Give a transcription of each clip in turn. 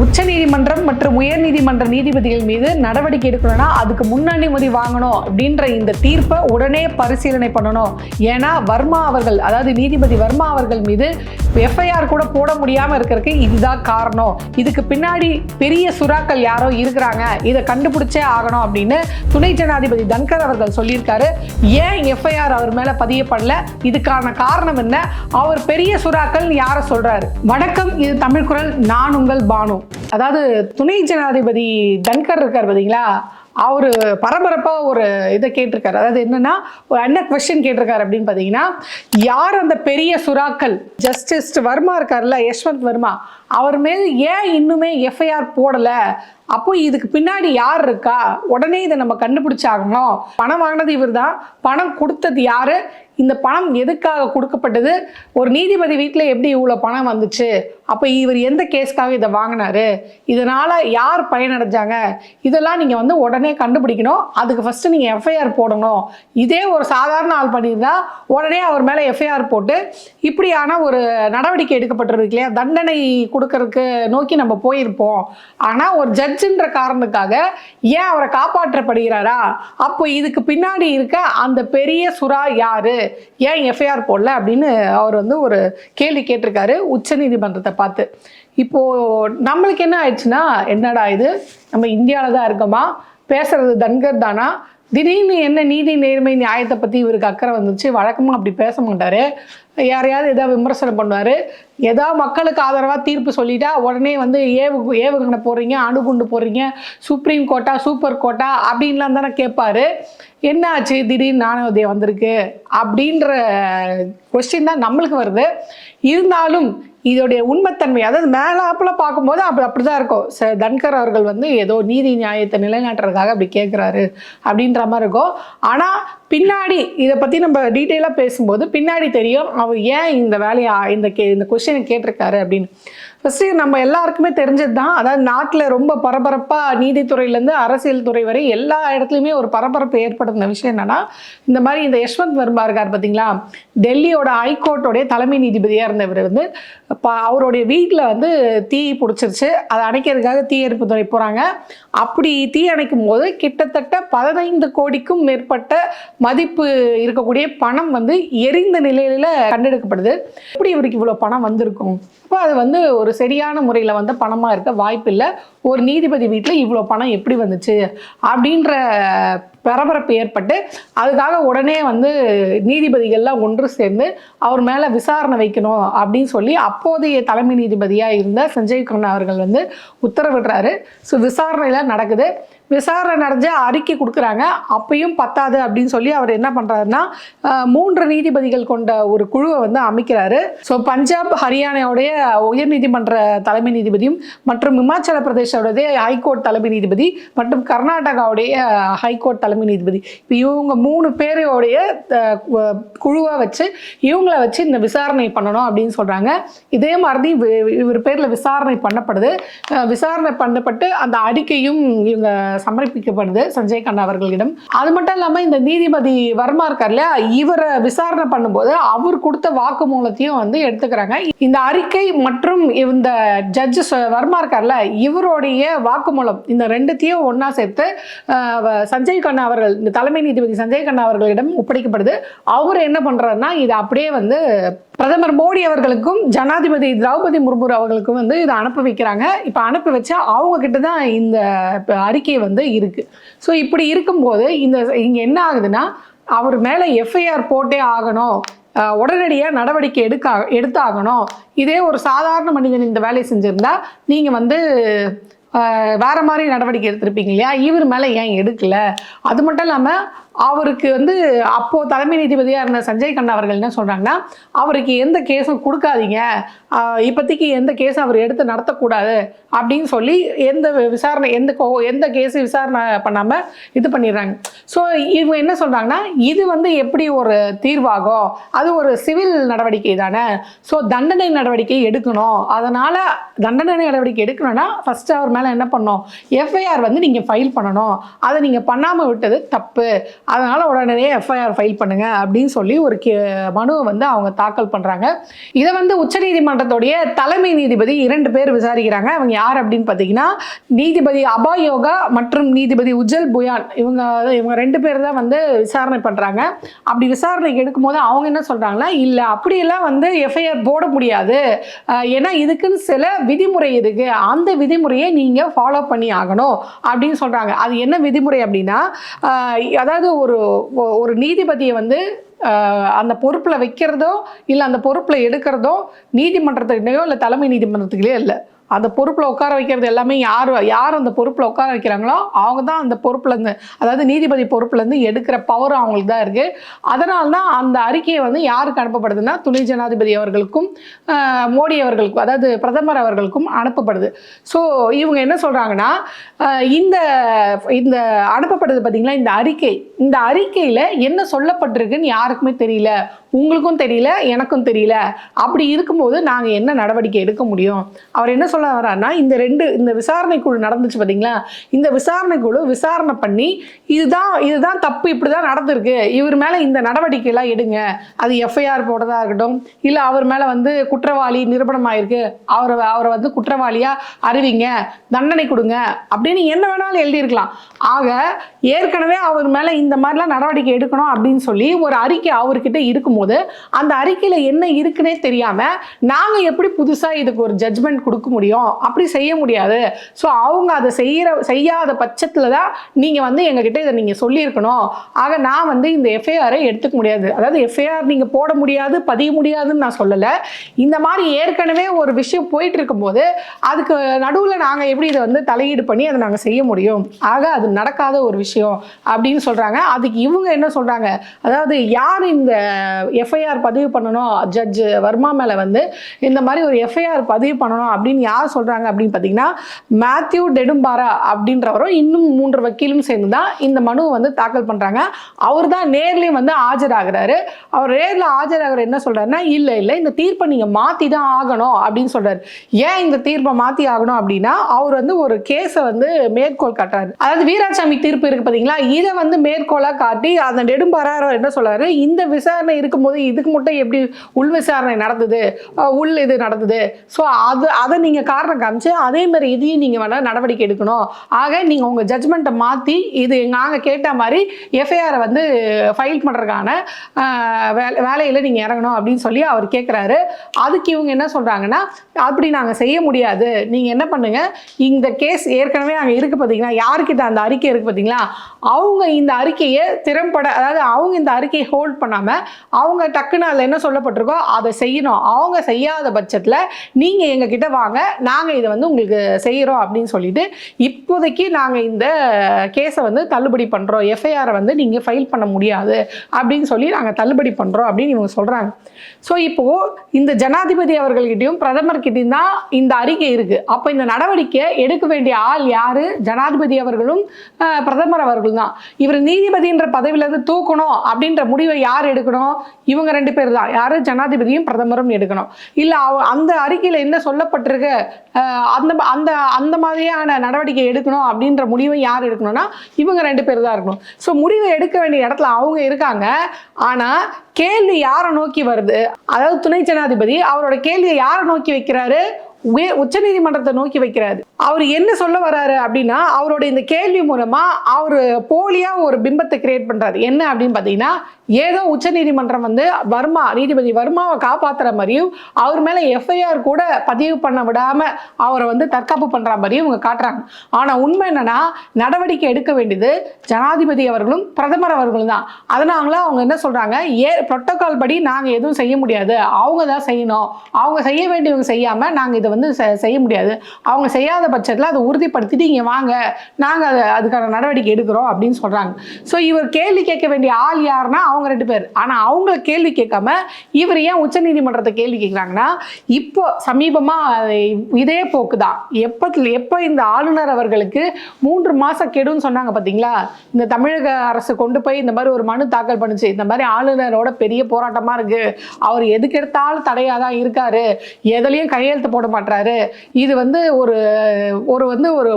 உச்சநீதிமன்றம் மற்றும் உயர்நீதிமன்ற நீதிபதிகள் மீது நடவடிக்கை எடுக்கணும்னா அதுக்கு முன்னனுமதி வாங்கணும் அப்படின்ற இந்த தீர்ப்பை உடனே பரிசீலனை பண்ணணும். ஏன்னா வர்மா அவர்கள் அதாவது நீதிபதி வர்மா அவர்கள் மீது எஃப்ஐஆர் கூட போட முடியாமல் இருக்கிறதுக்கு இதுதான் காரணம். இதுக்கு பின்னாடி பெரிய சுறாக்கள் யாரோ இருக்கிறாங்க. இதை கண்டுபிடிச்சே ஆகணும் அப்படின்னு துணை ஜனாதிபதி தன்கர் அவர்கள் சொல்லியிருக்காரு. ஏன் எஃப்ஐஆர் அவர் மேலே பதியப்படல? இதுக்கான காரணம் என்ன? அவர் பெரிய சுறாக்கள் யாரை சொல்றாரு? வணக்கம் இது தமிழ் குரல். நான் உங்கள் பானு. அதாவது துணை ஜனாதிபதி தன்கர் இருக்கார் பார்த்தீங்களா அவர் பரபரப்பாக ஒரு இதை கேட்டிருக்காரு. அதாவது என்னன்னா ஒரு என்ன கொஸ்டின் கேட்டிருக்காரு அப்படின்னு பார்த்தீங்கன்னா யார் அந்த பெரிய சுறாக்கள்? ஜஸ்டிஸ் வர்மா இருக்கார்ல யஷ்வந்த் வர்மா. அவர் மீது ஏன் இன்னுமே எஃப்ஐஆர் போடலை? அப்போ இதுக்கு பின்னாடி யார் இருக்கா? உடனே இதை நம்ம கண்டுபிடிச்சாகணும். பணம் வாங்கினது இவர் தான் பணம் கொடுத்தது யார்? இந்த பணம் எதுக்காக கொடுக்கப்பட்டது? ஒரு நீதிபதி வீட்டில் எப்படி இவ்வளோ பணம் வந்துச்சு? அப்போ இவர் எந்த கேஸ்க்காக இதை வாங்கினாரு? இதனால் யார் பயனடைஞ்சாங்க? இதெல்லாம் நீங்கள் வந்து உடனே கண்டுபிடிக்கணும். அதுக்கு ஃபஸ்ட்டு நீங்கள் எஃப்ஐஆர் போடணும். இதே ஒரு சாதாரண ஆள் பண்ணியிருந்தா உடனே அவர் மேலே எஃப்ஐஆர் போட்டு இப்படியான ஒரு நடவடிக்கை எடுக்கப்பட்டிருக்கு இல்லையா? தண்டனை கொடுக்கறதுக்கு நோக்கி நம்ம போயிருப்போம். ஆனால் ஒரு ஜட்ஜுன்ற காரணத்துக்காக ஏன் அவரை காப்பாற்றப்படுகிறாரா? அப்போ இதுக்கு பின்னாடி இருக்க அந்த பெரிய சுறா யாரு? ஏன் எஃப்ஐஆர் போடல? அப்படின்னு அவர் வந்து ஒரு கேள்வி கேட்டிருக்காரு உச்சநீதிமன்றத்தை பார்த்து. இப்போது நம்மளுக்கு என்ன ஆயிடுச்சுன்னா என்னடா இது? நம்ம இந்தியாவில் தான் இருக்கோமா? பேசுறது தன்கர் தானா? திடீர்னு என்ன நீதி நேர்மை நியாயத்தை பற்றி இவருக்கு அக்கறை வந்துச்சு வழக்கமாக அப்படி பேச மாட்டார். யாரையாவது எதாவது விமர்சனம் பண்ணுவார். ஏதாவது மக்களுக்கு ஆதரவாக தீர்ப்பு சொல்லிட்டா உடனே வந்து ஏவு ஏவுகணை போடுறீங்க அணுகுண்டு போடுறீங்க சுப்ரீம் கோர்ட்டா சூப்பர் கோர்ட்டா அப்படின்லாம் தானே கேட்பார். என்ன ஆச்சு திடீர்னு நாணயோதயம் வந்திருக்கு. அப்படின்ற கொஸ்டின் தான் நம்மளுக்கு வருது. இருந்தாலும் இதோடைய உண்மைத்தன்மை அதாவது மேலாப்பில் பார்க்கும்போது அப்படி அப்படி தான் இருக்கும். ச தன்கர் அவர்கள் வந்து ஏதோ நீதி நியாயத்தை நிலைநாட்டுறதுக்காக அப்படி கேட்குறாரு அப்படின்ற மாதிரி இருக்கும். ஆனால் பின்னாடி இதை பற்றி நம்ம டீட்டெயிலாக பேசும்போது பின்னாடி தெரியும் அவர் ஏன் இந்த வேலையை இந்த கே இந்த கொஷினை கேட்டிருக்காரு அப்படின்னு. ஃபஸ்ட்டு நம்ம எல்லாருக்குமே தெரிஞ்சது தான் அதாவது நாட்டில் ரொம்ப பரபரப்பாக நீதித்துறையிலேருந்து அரசியல் துறை வரை எல்லா இடத்துலையுமே ஒரு பரபரப்பு ஏற்படுத்தின விஷயம் என்னன்னா இந்த மாதிரி இந்த யஷ்வந்த் வர்மா இருக்கார் பார்த்தீங்களா டெல்லியோட ஹைகோர்ட்டோடைய தலைமை நீதிபதியாக இருந்தவர் வந்து இப்போ அவருடைய வீட்டில் வந்து தீ பிடிச்சிருச்சு அதை அணைக்கிறதுக்காக தீயணைப்பு துறை போகிறாங்க அப்படி தீ அணைக்கும் போது கிட்டத்தட்ட பதினைந்து கோடிக்கும் மேற்பட்ட மதிப்பு இருக்கக்கூடிய பணம் வந்து எரிந்த நிலையில கண்டெடுக்கப்படுது. எப்படி இவருக்கு இவ்வளோ பணம் வந்திருக்கும்? அப்போ அது வந்து ஒரு சரியான முறையில் வந்து பணமாக இருக்க வாய்ப்பில்லை. ஒரு நீதிபதி வீட்டில் இவ்வளோ பணம் எப்படி வந்துச்சு? அப்படின்ற பரபரப்பு ஏற்பட்டு அதுக்காக உடனே வந்து நீதிபதிகள்லாம் ஒன்று சேர்ந்து அவர் மேலே விசாரணை வைக்கணும் அப்படின்னு சொல்லி அப்போதைய தலைமை நீதிபதியாக இருந்த சஞ்சய் கண்ணா அவர்கள் வந்து உத்தரவிடுறாரு. ஸோ விசாரணையெல்லாம் நடக்குது. விசாரணை நடந்து அறிக்கை கொடுக்குறாங்க. அப்பயும் பத்தாது அப்படின்னு சொல்லி அவர் என்ன பண்ணுறாருன்னா மூன்று நீதிபதிகள் கொண்ட ஒரு குழுவை வந்து அமைக்கிறாரு. ஸோ பஞ்சாப் ஹரியானாவுடைய உயர்நீதிமன்ற தலைமை நீதிபதியும் மற்றும் இமாச்சல பிரதேசோடைய ஹைகோர்ட் தலைமை நீதிபதி மற்றும் கர்நாடகாவுடைய ஹைகோர்ட் தலைமை நீதிபதி. இப்போ இவங்க மூணு பேரோடைய குழுவாக குழுவை வச்சு இவங்கள வச்சு இந்த விசாரணை பண்ணணும் அப்படின்னு சொல்கிறாங்க இதே மாதிரி இவர் பேரில் விசாரணை பண்ணப்படுது. விசாரணை பண்ணப்பட்டு அந்த அறிக்கையும் இவங்க சமர்ப்பிக்கப்படுது சஞ்சய் கண்ணா அவர்களிடம். அது மட்டும் இல்லாமல் இந்த நீதிபதி வர்மா இருக்கார் இல்லையா இவரை விசாரணை பண்ணும்போது அவர் கொடுத்த வாக்குமூலத்தையும் வந்து எடுத்துக்கிறாங்க. இந்த அறிக்கை மற்றும் இந்த ஜட்ஜு வர்மா இருக்கார்ல இவருடைய வாக்குமூலம் இந்த ரெண்டுத்தையும் ஒன்றா சேர்த்து வ- சஞ்சய் கண்ணா அவர்கள் இந்த தலைமை நீதிபதி சஞ்சய் கண்ணா அவர்களிடம் ஒப்படைக்கப்படுது. அவர் என்ன பண்றாருன்னா இதை அப்படியே வந்து பிரதமர் மோடி அவர்களுக்கும் ஜனாதிபதி திரௌபதி முர்மு அவர்களுக்கும் வந்து இதை அனுப்பி வைக்கிறாங்க. இப்போ அனுப்பி வச்சா அவங்க கிட்ட தான் இந்த அறிக்கையை அறிக்கை வந்து இருக்கு. ஸோ இப்படி இருக்கும்போது இந்த இங்கே என்ன ஆகுதுன்னா அவர் மேலே எஃப்ஐஆர் போட்டே ஆகணும். உடனடியாக நடவடிக்கை எடுக்க எடுத்தாகணும். இதே ஒரு சாதாரண மனிதன் இந்த வேலையை செஞ்சுருந்தா நீங்கள் வந்து வேறு மாதிரி நடவடிக்கை எடுத்திருப்பீங்க இல்லையா? இவர் மேலே ஏன் எடுக்கல? அது மட்டும் இல்லாமல் அவருக்கு வந்து அப்போ தலைமை நீதிபதியாக இருந்த சஞ்சய் கண்ணா அவர்கள் என்ன சொல்கிறாங்கன்னா அவருக்கு எந்த கேஸும் கொடுக்காதீங்க. இப்போதைக்கு எந்த கேஸும் அவர் எடுத்து நடத்தக்கூடாது அப்படின்னு சொல்லி எந்த விசாரணை எந்த கோ எந்த கேஸு விசாரணை பண்ணாமல் இது பண்ணிடுறாங்க. ஸோ இவங்க என்ன சொல்கிறாங்கன்னா இது வந்து எப்படி ஒரு தீர்வாகும் அது ஒரு சிவில் நடவடிக்கை தானே. ஸோ தண்டனை நடவடிக்கை எடுக்கணும். அதனால் தண்டனை நடவடிக்கை எடுக்கணும்னா ஃபஸ்ட்டு அவர் மேலே என்ன பண்ணணும்? எஃப்ஐஆர் வந்து நீங்கள் ஃபைல் பண்ணணும். அதை நீங்கள் பண்ணாமல் விட்டது தப்பு. அதனால் உடனே எஃப்ஐஆர் ஃபைல் பண்ணுங்க அப்படின்னு சொல்லி ஒரு கே மனுவை வந்து அவங்க தாக்கல் பண்ணுறாங்க இதை வந்து உச்சநீதிமன்றத்துடைய தலைமை நீதிபதி இரண்டு பேர் விசாரிக்கிறாங்க. அவங்க யார் அப்படின்னு பார்த்தீங்கன்னா நீதிபதி அபாயோகா மற்றும் நீதிபதி உஜ்ஜல் புயான். இவங்க இவங்க ரெண்டு பேர் தான் வந்து விசாரணை பண்ணுறாங்க அப்படி விசாரணைக்கு எடுக்கும்போது அவங்க என்ன சொல்கிறாங்கன்னா இல்லை அப்படியெல்லாம் வந்து எஃப்ஐஆர் போட முடியாது. ஏன்னா இதுக்குன்னு சில விதிமுறை இருக்கு. அந்த விதிமுறையை நீங்கள் ஃபாலோ பண்ணி ஆகணும். அப்படின்னு சொல்கிறாங்க அது என்ன விதிமுறை அப்படின்னா அதாவது ஒரு ஒரு நீதிபதியை வந்து அந்த பொறுப்பில் வைக்கிறதோ இல்லை அந்த பொறுப்பில் எடுக்கிறதோ நீதிமன்றத்துக்கிட்டயோ இல்லை தலைமை நீதிமன்றத்துக்கிட்டயோ இல்லை. அந்த பொறுப்பில் உட்கார வைக்கிறது எல்லாமே யார் யார் அந்த பொறுப்பில் உட்கார வைக்கிறாங்களோ அவங்க தான் அந்த பொறுப்புலேருந்து அதாவது நீதிபதி பொறுப்புலேருந்து எடுக்கிற பவர் அவங்களுக்கு தான் இருக்குது அதனால தான் அந்த அறிக்கையை வந்து யாருக்கு அனுப்பப்படுதுன்னா துணை ஜனாதிபதி அவர்களுக்கும் மோடி அவர்களுக்கும் அதாவது பிரதமர் அவர்களுக்கும் அனுப்பப்படுது. ஸோ இவங்க என்ன சொல்கிறாங்கன்னா இந்த இந்த அனுப்பப்படுது பார்த்திங்களா இந்த அறிக்கை. இந்த அறிக்கையில் என்ன சொல்லப்பட்டிருக்குன்னு யாருக்குமே தெரியல. உங்களுக்கும் தெரியல எனக்கும் தெரியல. அப்படி இருக்கும்போது நாங்கள் என்ன நடவடிக்கை எடுக்க முடியும்? அவர் என்ன சொல்ல வர்றாருன்னா இந்த ரெண்டு இந்த விசாரணை குழு நடந்துச்சு பார்த்தீங்களா இந்த விசாரணை குழு விசாரணை பண்ணி இதுதான் இதுதான் தப்பு இப்படி தான் நடந்திருக்கு. இவர் மேலே இந்த நடவடிக்கைலாம் எடுங்க. அது எஃப்ஐஆர் போடுறதா இருக்கட்டும். இல்லை அவர் மேலே வந்து குற்றவாளி நிரூபணமாயிருக்கு அவரை அவரை வந்து குற்றவாளியாக அறிவிங்க. தண்டனை கொடுங்க. அப்படின்னு என்ன வேணாலும் எழுதியிருக்கலாம். ஆக ஏற்கனவே அவர் மேலே இந்த மாதிரிலாம் நடவடிக்கை எடுக்கணும் அப்படின்னு சொல்லி ஒரு அறிக்கை அவர்கிட்ட போது அந்த அறிக்கையில் என்ன இருக்குன்னே தெரியாமல் நாங்கள் எப்படி புதுசாக இதுக்கு ஒரு ஜட்ஜ்மெண்ட் கொடுக்க முடியும்? அப்படி செய்ய முடியாது. ஸோ அவங்க அதை செய்கிற செய்யாத பட்சத்தில் தான் நீங்கள் வந்து எங்ககிட்ட இதை நீங்கள் சொல்லியிருக்கணும். ஆக நான் வந்து இந்த எஃப்ஐஆரை எடுத்துக்க முடியாது. அதாவது எஃப்ஐஆர் நீங்கள் போட முடியாது பதிய முடியாதுன்னு நான் சொல்லலை. இந்த மாதிரி ஏற்கனவே ஒரு விஷயம் போயிட்டு இருக்கும்போது அதுக்கு நடுவில் நாங்கள் எப்படி இதை வந்து தலையீடு பண்ணி அதை நாங்கள் செய்ய முடியும்? ஆக அது நடக்காத ஒரு விஷயம் அப்படின்னு சொல்கிறாங்க அதுக்கு இவங்க என்ன சொல்கிறாங்க அதாவது யார் இந்த எஃப்ஐஆர் பதிவு பண்ணணும். ஜட்ஜ் வர்மா மேலே வந்து இந்த மாதிரி ஒரு எஃப்ஐஆர் பதிவு பண்ணணும் அப்படின்னு யார் சொல்கிறாங்க அப்படின்னு பார்த்தீங்கன்னா மேத்யூ டெடும்பாரா அப்படின்றவரும் இன்னும் மூன்று வக்கீலும் சேர்ந்து தான் இந்த மனுவை வந்து தாக்கல் பண்ணுறாங்க அவர் தான் நேர்லேயும் வந்து ஆஜராகிறாரு. அவர் நேரில் ஆஜராகிற என்ன சொல்கிறாருன்னா இல்லை இல்லை இந்த தீர்ப்பை நீங்கள் மாற்றி தான் ஆகணும் அப்படின்னு சொல்கிறார் ஏன் இந்த தீர்ப்பை மாற்றி ஆகணும் அப்படின்னா அவர் வந்து ஒரு கேஸை வந்து மேற்கோள் காட்டுறாரு. அதாவது வீராசாமி தீர்ப்பு இருக்கு பார்த்தீங்களா? இதை வந்து மேற்கோளாக காட்டி அந்த நெடும்பாரார் என்ன சொல்கிறாரு இந்த விசாரணை பார்க்கும்போது இதுக்கு மட்டும் எப்படி உள் விசாரணை நடந்தது? உள் இது நடந்தது. ஸோ அது அதை நீங்கள் காரணம் காமிச்சு அதே மாதிரி இதையும் நீங்கள் வேணால் நடவடிக்கை எடுக்கணும். ஆக நீங்கள் உங்கள் ஜட்ஜ்மெண்ட்டை மாற்றி இது நாங்கள் கேட்ட மாதிரி எஃப்ஐஆரை வந்து ஃபைல் பண்ணுறதுக்கான வேலை வேலையில் நீங்கள் இறங்கணும் அப்படின்னு சொல்லி அவர் கேட்குறாரு அதுக்கு இவங்க என்ன சொல்கிறாங்கன்னா அப்படி நாங்கள் செய்ய முடியாது. நீங்கள் என்ன பண்ணுங்கள் இந்த கேஸ் ஏற்கனவே அங்கே இருக்குது பார்த்தீங்களா யார்கிட்ட அந்த அறிக்கை இருக்குது பார்த்தீங்களா அவங்க இந்த அறிக்கையை திறம்பட அதாவது அவங்க இந்த அறிக்கையை ஹோல்ட் பண்ணாமல் அவங்க அவங்க டக்குன்னு அதில் என்ன சொல்லப்பட்டிருக்கோ அதை செய்யணும். அவங்க செய்யாத பட்சத்தில் நீங்கள் எங்ககிட்ட வாங்க நாங்கள் இதை வந்து உங்களுக்கு செய்கிறோம் அப்படின்னு சொல்லிட்டு இப்போதைக்கு நாங்கள் இந்த கேஸை வந்து தள்ளுபடி பண்ணுறோம் எஃப்ஐஆரை வந்து நீங்கள் ஃபைல் பண்ண முடியாது அப்படின்னு சொல்லி நாங்கள் தள்ளுபடி பண்ணுறோம் அப்படின்னு இவங்க சொல்கிறாங்க ஸோ இப்போது இந்த ஜனாதிபதி அவர்கள்கிட்டையும் பிரதமர்கிட்டையும் தான் இந்த அறிக்கை இருக்குது அப்போ இந்த நடவடிக்கை எடுக்க வேண்டிய ஆள் யார்? ஜனாதிபதி அவர்களும் பிரதமர் அவர்கள் தான். இவர் நீதிபதின்ற பதவியிலேருந்து தூக்கணும் அப்படின்ற முடிவை யார் எடுக்கணும்? இவங்க ரெண்டு பேர் தான். யார்? ஜனாதிபதியும் பிரதமரும் எடுக்கணும். இல்லை அவ அந்த அறிக்கையில் என்ன சொல்லப்பட்டிருக்கு அந்த அந்த அந்த மாதிரியான நடவடிக்கை எடுக்கணும் அப்படின்ற முடிவை யார் எடுக்கணும்னா இவங்க ரெண்டு பேர் தான் இருக்கணும். ஸோ முடிவை எடுக்க வேண்டிய இடத்துல அவங்க இருக்காங்க. ஆனால் கேள்வி யாரை நோக்கி வருது? அதாவது துணை ஜனாதிபதி அவரோட கேள்வியை யாரை நோக்கி வைக்கிறாரு? உய- உச்சநீதிமன்றத்தை நோக்கி வைக்கிறாரு. அவர் என்ன சொல்ல வராரு அப்படின்னா அவரோட இந்த கேள்வி மூலமா அவர் போலியா ஒரு பிம்பத்தை கிரியேட் பண்றாரு. என்ன அப்படின்னு பார்த்தீங்கன்னா ஏதோ உச்சநீதிமன்றம் வந்து வர்மா நீதிபதி வர்மாவை காப்பாத்துற மாதிரியும் அவர் மேல எஃப்ஐஆர் கூட பதிவு பண்ண விடாம அவரை வந்து தற்காப்பு பண்ற மாதிரியும் இவங்க காட்டுறாங்க. ஆனா உண்மை என்னன்னா நடவடிக்கை எடுக்க வேண்டியது ஜனாதிபதி அவர்களும் பிரதமர் அவர்களும் தான். அதனால அவங்க என்ன சொல்றாங்க ஏ புரோட்டோகால் படி நாங்க எதுவும் செய்ய முடியாது. அவங்க தான் செய்யணும். அவங்க செய்ய வேண்டியவங்க செய்யாம நாங்க இதை வந்து செய்ய முடியாது. அவங்க செய்யாத பட்சத்தில் அதை உறுதிப்படுத்திட்டு இங்கே வாங்க நாங்கள் அதை அதுக்கான நடவடிக்கை எடுக்கிறோம் அப்படின்னு சொல்கிறாங்க ஸோ இவர் கேள்வி கேட்க வேண்டிய ஆள் யாருன்னா அவங்க ரெண்டு பேர். ஆனால் அவங்கள கேள்வி கேட்காம இவர் ஏன் உச்சநீதிமன்றத்தை கேள்வி கேட்குறாங்கன்னா இப்போ சமீபமாக இதே போக்கு தான். எப்பத்தில் எப்போ இந்த ஆளுநர் அவர்களுக்கு மூன்று மாதம் கெடுன்னு சொன்னாங்க பார்த்தீங்களா இந்த தமிழக அரசு கொண்டு போய் இந்த மாதிரி ஒரு மனு தாக்கல் பண்ணுச்சு. இந்த மாதிரி ஆளுநரோட பெரிய போராட்டமாக இருக்குது அவர் எதுக்கு எடுத்தாலும் தடையாக தான் இருக்காரு. எதுலேயும் கையெழுத்து போட மாட்டாரு இது வந்து ஒரு ஒரு வந்து ஒரு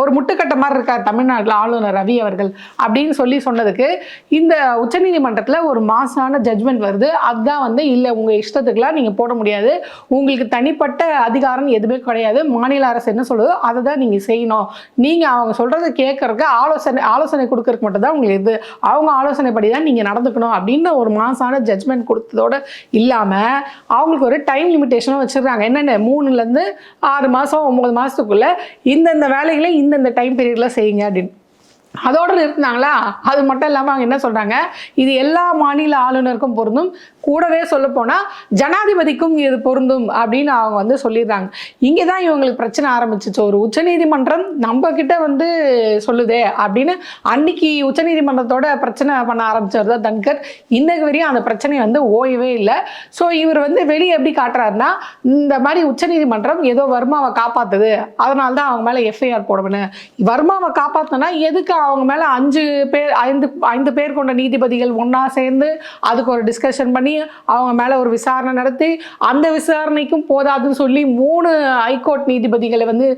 ஒரு முட்டுக்கட்ட மாதிரி இருக்கார் தமிழ்நாட்டில் ஆளுநர் ரவி அவர்கள் அப்படின்னு சொல்லி சொன்னதுக்கு இந்த உச்சநீதிமன்றத்தில் ஒரு மாசான ஜட்மெண்ட் வருது. அதுதான் வந்து இல்லை உங்கள் இஷ்டத்துக்குலாம் நீங்கள் போட முடியாது. உங்களுக்கு தனிப்பட்ட அதிகாரம் எதுவுமே கிடையாது. மாநில அரசு என்ன சொல்லுதோ அதை தான் நீங்கள் செய்யணும். நீங்கள் அவங்க சொல்கிறத கேட்கறதுக்கு ஆலோசனை ஆலோசனை கொடுக்கறக்கு மட்டும் தான் உங்களுக்கு இது. அவங்க ஆலோசனைப்படி தான் நீங்கள் நடந்துக்கணும். அப்படின்னு ஒரு மாசான ஜட்மெண்ட் கொடுத்ததோட இல்லாமல் அவங்களுக்கு ஒரு டைம் லிமிட்டேஷனும் வச்சுருக்காங்க. என்னென்ன? மூணுலேருந்து ஆறு மாதம் ஒம்பது மாதத்துக்குள்ளே இந்தந்த வேலைகளை இந்தந்த டைம் பீரியடில் செய்யுங்க அப்படின்னு. அதோடு நிறுத்தினாங்களா அது மட்டும் இல்லாமல் அவங்க என்ன சொல்கிறாங்க இது எல்லா மாநில ஆளுநருக்கும் பொருந்தும். கூடவே சொல்லப்போனால் ஜனாதிபதிக்கும் இது பொருந்தும் அப்படின்னு அவங்க வந்து சொல்லிடுறாங்க. இங்கே தான் இவங்களுக்கு பிரச்சனை ஆரம்பிச்சிச்சு. ஒரு உச்சநீதிமன்றம் நம்ம கிட்ட வந்து சொல்லுதே அப்படின்னு அன்னைக்கு உச்சநீதிமன்றத்தோட பிரச்சனை பண்ண ஆரம்பிச்சவர் தான் தன்கர். இன்னைக்கு வரையும் அந்த பிரச்சனை வந்து ஓயவே இல்லை. ஸோ இவர் வந்து வெளியே எப்படி காட்டுறாருன்னா இந்த மாதிரி உச்சநீதிமன்றம் ஏதோ வர்மாவை காப்பாத்துது. அதனால தான் அவங்க மேலே எஃப்ஐஆர் போடணும் வர்மாவை காப்பாற்றினா எதுக்கு அவங்க மேலே அஞ்சு பேர் ஐந்து ஐந்து பேர் கொண்ட நீதிபதிகள் ஒன்றா சேர்ந்து அதுக்கு ஒரு டிஸ்கஷன் பண்ணி அவங்க மேலே ஒரு விசாரணை நடத்தி அந்த விசாரணைக்கும் போதாதுன்னு சொல்லி மூணு ஹைகோர்ட் நீதிபதிகளை வந்து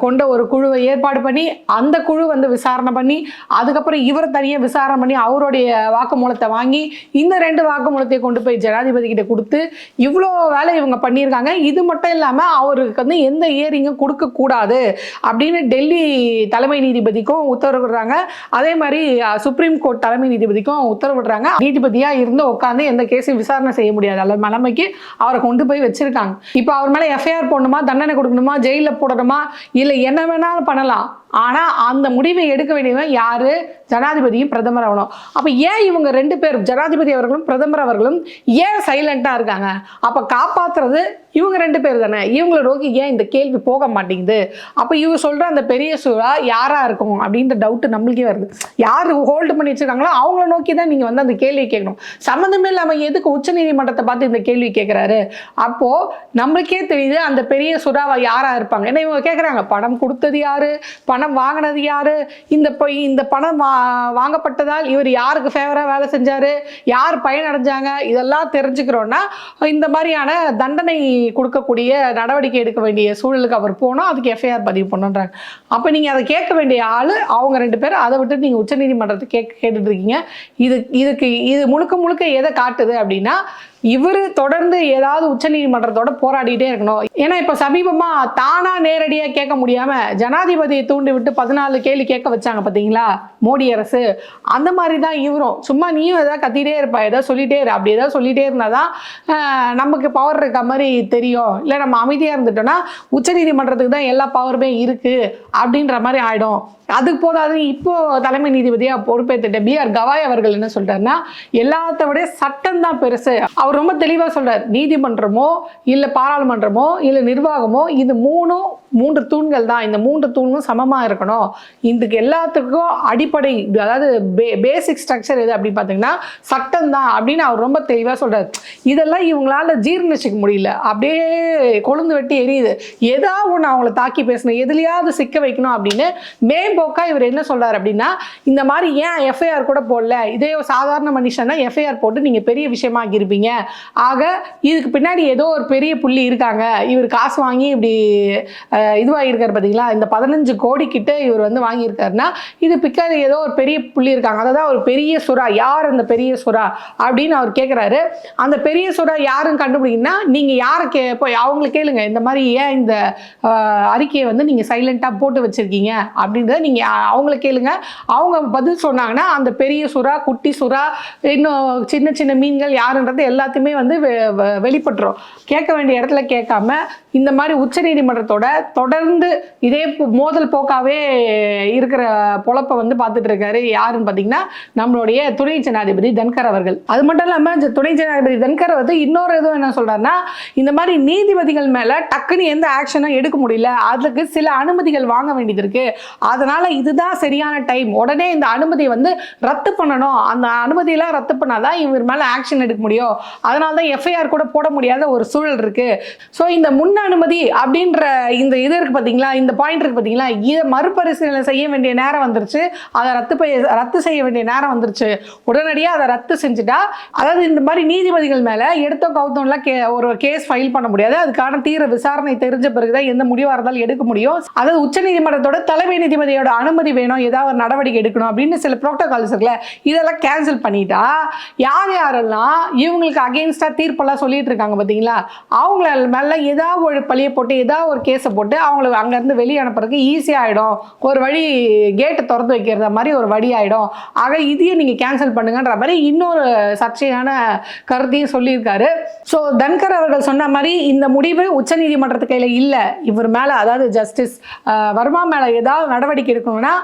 கொண்ட ஒரு குழுவை ஏற்பாடு பண்ணி அந்த குழு வந்து விசாரணை பண்ணி அதுக்கப்புறம் இவர் தனியாக விசாரணை பண்ணி அவருடைய வாக்குமூலத்தை வாங்கி இந்த ரெண்டு வாக்குமூலத்தை கொண்டு போய் ஜனாதிபதி கிட்ட கொடுத்து இவ்வளோ வேலை இவங்க பண்ணியிருக்காங்க. இது மட்டும் இல்லாமல் அவருக்கு வந்து எந்த இயரிங்கும் கொடுக்கக்கூடாது அப்படின்னு டெல்லி தலைமை நீதிபதிக்கும் உத்தரவிடுறாங்க. அதே மாதிரி சுப்ரீம் கோர்ட் தலைமை நீதிபதிக்கும் உத்தரவிடுறாங்க. நீதிபதியாக இருந்து உட்காந்து எந்த கேஸையும் விசாரணை செய்ய முடியாது. அல்ல நிலைமைக்கு அவரை கொண்டு போய் வச்சிருக்காங்க. இப்போ அவர் மேலே எஃப்ஐஆர் போடணுமா? தண்டனை கொடுக்கணுமா? ஜெயிலில் போடணுமா? இல்லை என்ன வேணாலும் பண்ணலாம். ஆனால் அந்த முடிவை எடுக்க வேண்டியவன் யாரு? ஜனாதிபதியும் பிரதமர் ஆகணும். அப்போ ஏன் இவங்க ரெண்டு பேரும் ஜனாதிபதி அவர்களும் பிரதமர் அவர்களும் ஏன் சைலண்ட்டாக இருக்காங்க? அப்போ காப்பாத்துறது இவங்க ரெண்டு பேர் தானே. இவங்களை நோக்கி ஏன் இந்த கேள்வி போக மாட்டேங்குது? அப்போ இவங்க சொல்கிற அந்த பெரிய சூழா யாராக இருக்கும் அப்படின்ற டவுட்டு நம்மளுக்கே வருது. யார் ஹோல்டு பண்ணி வச்சிருக்காங்களோ அவங்கள நோக்கி தான் நீங்கள் வந்து அந்த கேள்வி கேட்கணும். சம்மந்தமே இல்லாமல் எதுக்கு உச்சநீதிமன்றத்தை பார்த்து இந்த கேள்வி கேட்குறாரு அப்போது நம்மளுக்கே தெரியுது அந்த பெரிய சுறாவா யாராக இருப்பாங்க? ஏன்னா இவங்க கேட்குறாங்க பணம் கொடுத்தது யாரு? பணம் பணம் வாங்கினது யார்? இந்த பொய் இந்த பணம் வா வாங்கப்பட்டதால் இவர் யாருக்கு ஃபேவராக வேலை செஞ்சார்? யார் பயனடைஞ்சாங்க இதெல்லாம் தெரிஞ்சுக்கிறோன்னா இந்த மாதிரியான தண்டனை கொடுக்கக்கூடிய நடவடிக்கை எடுக்க வேண்டிய சூழலுக்கு அவர் போனால் அதுக்கு எஃப்ஐஆர் பதிவு பண்ணுன்றாங்க அப்போ நீங்கள் அதை கேட்க வேண்டிய ஆள் அவங்க ரெண்டு பேரும் அதை விட்டு நீங்கள் உச்சநீதிமன்றத்தை கேட்க கேட்டுட்ருக்கீங்க இது இதுக்கு இது முழுக்க முழுக்க எதை காட்டுது அப்படின்னா இவர் தொடர்ந்து ஏதாவது உச்சநீதிமன்றத்தோட போராடிட்டே இருக்கணும். ஏன்னா இப்போ சமீபமாக தானா நேரடியாக கேட்க முடியாமல் ஜனாதிபதியை தூண்டி விட்டு பதினாலு கேள்வி கேட்க வச்சாங்க பார்த்தீங்களா மோடி அரசு. அந்த மாதிரி தான் இவரும். சும்மா நீயும் ஏதாவது கத்திட்டே இருப்பா ஏதாவது சொல்லிட்டே இரு. அப்படி ஏதாவது சொல்லிட்டே இருந்தால் தான் நமக்கு பவர் இருக்க மாதிரி தெரியும். இல்லை நம்ம அமைதியாக இருந்துட்டோம்னா உச்சநீதிமன்றத்துக்கு தான் எல்லா பவருமே இருக்குது அப்படின்ற மாதிரி ஆகிடும் அதுக்கு போதாது இப்போ தலைமை நீதிபதியாக பொறுப்பேற்றுட்ட பி ஆர் கவாய் அவர்கள் என்ன சொல்றாருன்னா எல்லாத்த விட சட்டம் தான் பெருசு. அவர் ரொம்ப தெளிவாக சொல்கிறார் நீதிமன்றமோ இல்லை பாராளுமன்றமோ இல்லை நிர்வாகமோ இது மூணும் மூன்று தூண்கள் தான். இந்த மூன்று தூண்களும் சமமாக இருக்கணும். இதுக்கு எல்லாத்துக்கும் அடிப்படை அதாவது பே பேசிக் ஸ்ட்ரக்சர் எது அப்படின்னு பார்த்தீங்கன்னா சட்டம் தான் அப்படின்னு அவர் ரொம்ப தெளிவாக சொல்கிறார் இதெல்லாம் இவங்களால ஜீர்ணிச்சிக்க முடியல. அப்படியே கொழுந்து வெட்டி எரியுது. ஏதாவது ஒன்று அவங்கள தாக்கி பேசணும். எதுலையாவது சிக்க வைக்கணும் அப்படின்னு மேம்போக்கா இவர் என்ன சொல்கிறார் அப்படின்னா இந்த மாதிரி ஏன் எஃப்ஐஆர் கூட போடல? இதே சாதாரண மனுஷனா எஃப்ஐஆர் போட்டு நீங்கள் பெரிய விஷயமாக்கி இருப்பீங்க ஆக இதுக்கு பின்னாடி ஏதோ ஒரு பெரிய புள்ளி இருக்காங்க. இவர் காசு வாங்கி இப்படி இதுவாகியிருக்காரு பார்த்தீங்களா? இந்த பதினஞ்சு கோடி கிட்ட இவர் வந்து வாங்கியிருக்காருன்னா இது பிக்காது ஏதோ ஒரு பெரிய புள்ளி இருக்காங்க. அதை தான் ஒரு பெரிய சுறா. யார் அந்த பெரிய சுறா அப்படின்னு அவர் கேட்குறாரு. அந்த பெரிய சுறா யாருன்னு கண்டுபிடிங்கன்னா நீங்கள் யாரை கே போய் அவங்கள கேளுங்க. இந்த மாதிரி ஏன் இந்த அறிக்கையை வந்து நீங்கள் சைலண்ட்டாக போட்டு வச்சுருக்கீங்க அப்படின்றத நீங்கள் அவங்கள கேளுங்க. அவங்க பதில் சொன்னாங்கன்னா அந்த பெரிய சுறா குட்டி சுறா இன்னும் சின்ன சின்ன மீன்கள் யாருன்றது எல்லாத்தையுமே வந்து வெ- வெளிப்பட்டுரும். கேட்க வேண்டிய இடத்துல கேட்காம இந்த மாதிரி உச்சநீதிமன்றத்தோட தொடர்ந்து இதே போ- மோதல் போக்காவே இருக்கிற பொழப்பை வந்து பார்த்துட்டு இருக்காரு யாருன்னு பார்த்தீங்கன்னா நம்மளுடைய துணை ஜனாதிபதி தன்கர் அவர்கள். அது மட்டும் இல்லாமல் துணை ஜனாதிபதி தன்கர் வந்து இன்னொரு இதுவும் என்ன சொல்றாருன்னா இந்த மாதிரி நீதிபதிகள் மேல டக்குன்னு எந்த ஆக்ஷனும் எடுக்க முடியல. அதுக்கு சில அனுமதிகள் வாங்க வேண்டியது இருக்கு. அதனால இதுதான் சரியான டைம். உடனே இந்த அனுமதி வந்து ரத்து பண்ணணும். அந்த அனுமதியெல்லாம் ரத்து பண்ணாதான் இவர் மேல ஆக்ஷன் எடுக்க முடியும். அதனால தான் எஃப்ஐஆர் கூட போட முடியாத ஒரு சூழல் இருக்கு. ஸோ இந்த முன் அனுமதி அப்படின்ற இந்த இது இருக்கு பார்த்தீங்களா இந்த பாயிண்ட் இருக்கு பார்த்தீங்களா இதை மறுபரிசீலனை செய்ய வேண்டிய நேரம் வந்துருச்சு. அதை ரத்து பை ரத்து செய்ய வேண்டிய நேரம் வந்துருச்சு. உடனடியாக அதை ரத்து செஞ்சுட்டா அதாவது இந்த மாதிரி நீதிபதிகள் மேலே எடுத்தோம் கவுத்தோம்லாம் கே ஒரு கேஸ் ஃபைல் பண்ண முடியாது. அதுக்கான தீர விசாரணை தெரிஞ்ச பிறகுதான் எந்த முடிவாக இருந்தாலும் எடுக்க முடியும். அதாவது உச்சநீதிமன்றத்தோட தலைமை நீதிபதியோட அனுமதி வேணும். ஏதாவது ஒரு நடவடிக்கை எடுக்கணும் அப்படின்னு சில ப்ரோட்டோகால்ஸ் இருக்குல்ல இதெல்லாம் கேன்சல் பண்ணிட்டா யார் யாரெல்லாம் இவங்களுக்கு அகேன்ஸ்டாக தீர்ப்பெல்லாம் சொல்லிட்டு இருக்காங்க பார்த்தீங்களா அவங்கள மேலே ஏதாவது ஒரு பழியை போட்டு ஏதாவது ஒரு கேஸை போட்டு அவங்கள அங்கேருந்து வெளியே அனுப்புறதுக்கு ஈஸியாக ஆகிடும் ஒரு வழி கேட்டை திறந்து வைக்கிறத மாதிரி ஒரு வழி ஆகிடும் ஆக இதையும் நீங்கள் கேன்சல் பண்ணுங்கன்ற மாதிரி இன்னொரு சர்ச்சையான கருத்தையும் சொல்லியிருக்காரு. ஸோ தன்கர் அவர்கள் சொன்ன மாதிரி இந்த முடிவு உச்சநீதிமன்றத்து கையில் இல்லை. இவர் மேலே அதாவது ஜஸ்டிஸ் வர்மா மேலே ஏதாவது நடவடிக்கை எடுக்கணும்னா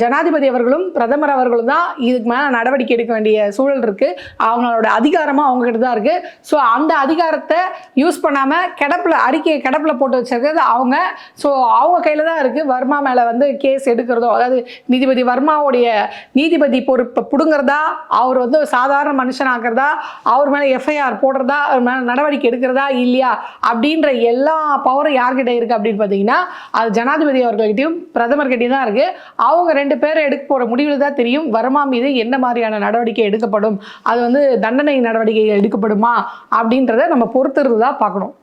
ஜனாதிபதி அவர்களும் பிரதமர் அவர்களும் தான் இதுக்கு மேலே நடவடிக்கை எடுக்க வேண்டிய சூழல் இருக்குது அவங்களோட அதிகாரமாக அவங்ககிட்ட தான் இருக்குது ஸோ அந்த அதிகாரத்தை யூஸ் பண்ணாமல் கிடப்பில் அறிக்கையை கிடப்பில் போட்டு வச்சுருக்கிறது அவங்க. ஸோ அவங்க கையில் தான் இருக்குது வர்மா மேலே வந்து கேஸ் எடுக்கிறதோ அதாவது நீதிபதி வர்மாவுடைய நீதிபதி பொறுப்பை பிடுங்கிறதா அவர் வந்து சாதாரண மனுஷனாக்குறதா அவர் மேலே எஃப்ஐஆர் போடுறதா அவர் மேலே நடவடிக்கை எடுக்கிறதா இல்லையா அப்படின்ற எல்லா பவரும் யார்கிட்ட இருக்குது அப்படின்னு பார்த்தீங்கன்னா அது ஜனாதிபதி அவர்கள்கிட்டையும் பிரதமர்கிட்டையும் தான் இருக்குது அவங்க ரெண்டு பேரும் எடுக்க போகிற முடிவில் தான் தெரியும். வர்மா மீது என்ன மாதிரியான நடவடிக்கை எடுக்கப்படும்? அது வந்து தண்டனை நடவடிக்கை எடுக்கப்படுமா? அப்படின்றத நம்ம பொறுத்துறது தான் பார்க்கணும்.